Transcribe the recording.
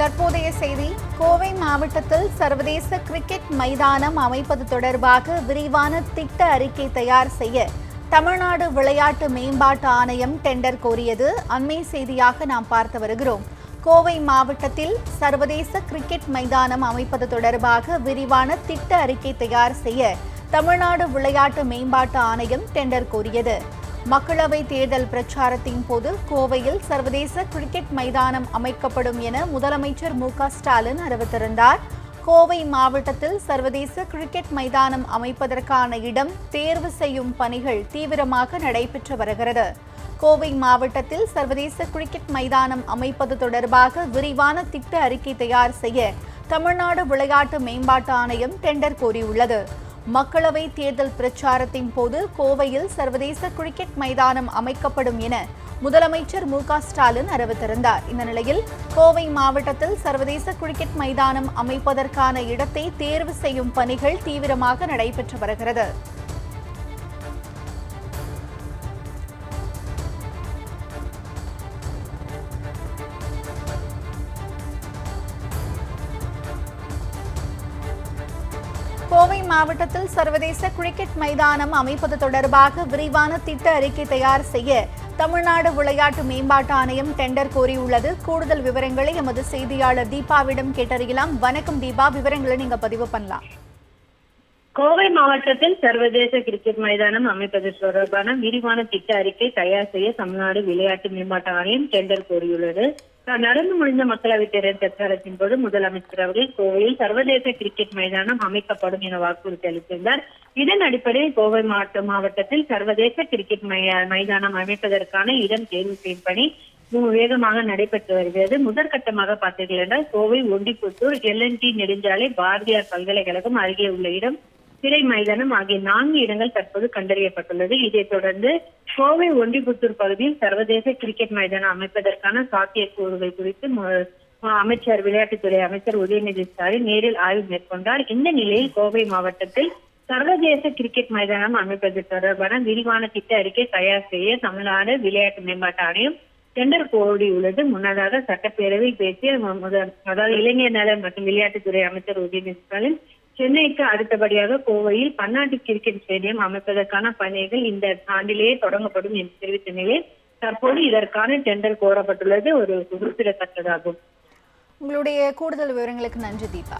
தற்போதைய செய்தி கோவை மாவட்டத்தில் சர்வதேச கிரிக்கெட் மைதானம் அமைப்பது தொடர்பாக விரிவான திட்ட அறிக்கை தயார் செய்ய தமிழ்நாடு விளையாட்டு மேம்பாட்டு ஆணையம் டெண்டர் கோரியது. அண்மை செய்தியாக நாம் பார்த்து வருகிறோம். கோவை மாவட்டத்தில் சர்வதேச கிரிக்கெட் மைதானம் அமைப்பது தொடர்பாக விரிவான திட்ட அறிக்கை தயார் செய்ய தமிழ்நாடு விளையாட்டு மேம்பாட்டு ஆணையம் டெண்டர் கோரியது. மக்களவை தேர்தல் பிரச்சாரத்தின் போது கோவையில் சர்வதேச கிரிக்கெட் மைதானம் அமைக்கப்படும் என முதலமைச்சர் மு ஸ்டாலின் அறிவித்திருந்தார். கோவை மாவட்டத்தில் சர்வதேச கிரிக்கெட் மைதானம் அமைப்பதற்கான இடம் தேர்வு செய்யும் பணிகள் தீவிரமாக நடைபெற்று வருகிறது. கோவை மாவட்டத்தில் சர்வதேச கிரிக்கெட் மைதானம் அமைப்பது தொடர்பாக விரிவான திட்ட அறிக்கை தயார் செய்ய தமிழ்நாடு விளையாட்டு மேம்பாட்டு ஆணையம் டெண்டர் கோரியுள்ளது. மக்களவை தேர்தல் பிரச்சாரத்தின் போது கோவையில் சர்வதேச கிரிக்கெட் மைதானம் அமைக்கப்படும் என முதலமைச்சர் மு க ஸ்டாலின் அறிவித்திருந்தார். இந்த நிலையில் கோவை மாவட்டத்தில் சர்வதேச கிரிக்கெட் மைதானம் அமைப்பதற்கான இடத்தை தேர்வு செய்யும் பணிகள் தீவிரமாக நடைபெற்று வருகிறது. கோவை மாவட்டத்தில் சர்வதேச கிரிக்கெட் மைதானம் அமைப்பது தொடர்பாக விரிவான திட்ட அறிக்கை தயார் செய்ய தமிழ்நாடு விளையாட்டு மேம்பாட்டு ஆணையம் டெண்டர் கோரியுள்ளது. கூடுதல் விவரங்களை எமது செய்தியாளர் தீபாவிடம் கேட்டறியலாம். வணக்கம் தீபா. விவரங்களை நீங்க பதிவு பண்ணலாம். கோவை மாவட்டத்தில் சர்வதேச கிரிக்கெட் மைதானம் அமைப்பது தொடர்பான விரிவான திட்ட அறிக்கை தயார் செய்ய தமிழ்நாடு விளையாட்டு மேம்பாட்டு ஆணையம் டெண்டர் கோரியுள்ளது. நடந்து முடிந்த மக்களவை தேர்தல் பிரச்சாரத்தின் போது முதலமைச்சர் அவர்கள் கோவையில் சர்வதேச கிரிக்கெட் மைதானம் அமைக்கப்படும் என வாக்குறுதி அளித்திருந்தார். இதன் அடிப்படையில் கோவை மாவட்ட மாவட்டத்தில் சர்வதேச கிரிக்கெட் மைதானம் அமைப்பதற்கான இடம் தேர்வு செய்யும் பணி வேகமாக நடைபெற்று வருகிறது. முதற்கட்டமாக பார்த்தீர்கள் என்றால் கோவை ஒண்டிப்புத்தூர் எல்என்டி நெடுஞ்சாலை பாரதியார் பல்கலைக்கழகம் அருகே உள்ள இடம் சிறை மைதானம் ஆகிய நான்கு இடங்கள் தற்போது கண்டறியப்பட்டுள்ளது. இதைத் தொடர்ந்து கோவை ஒண்டிபுத்தூர் பகுதியில் சர்வதேச கிரிக்கெட் மைதானம் அமைப்பதற்கான சாத்தியக்கூறுகள் குறித்து அமைச்சர் விளையாட்டுத்துறை அமைச்சர் உதயநிதி ஸ்டாலின் நேரில் ஆய்வு மேற்கொண்டார். இந்த நிலையில் கோவை மாவட்டத்தில் சர்வதேச கிரிக்கெட் மைதானம் அமைப்பது தொடர்பான விரிவான திட்ட அறிக்கை தயார் செய்ய தமிழ்நாடு விளையாட்டு மேம்பாட்டு ஆணையம் டெண்டர் கோரியுள்ளது முன்னதாக சட்டப்பேரவையில் பேசிய முதல் அதாவது இளைஞர் நலன் மற்றும் விளையாட்டுத்துறை அமைச்சர் உதயநிதி ஸ்டாலின் சென்னைக்கு அடுத்தபடியாக கோவையில் பன்னாட்டு கிரிக்கெட் ஸ்டேடியம் அமைப்பதற்கான பணிகள் இந்த ஆண்டிலேயே தொடங்கப்படும் என்று தெரிவித்த நிலையில் தற்போது இதற்கான டெண்டர் கோரப்பட்டுள்ளது. ஒரு குறிப்பிடத்தக்கதாகும். உங்களுடைய கூடுதல் விவரங்களுக்கு நன்றி தீபா.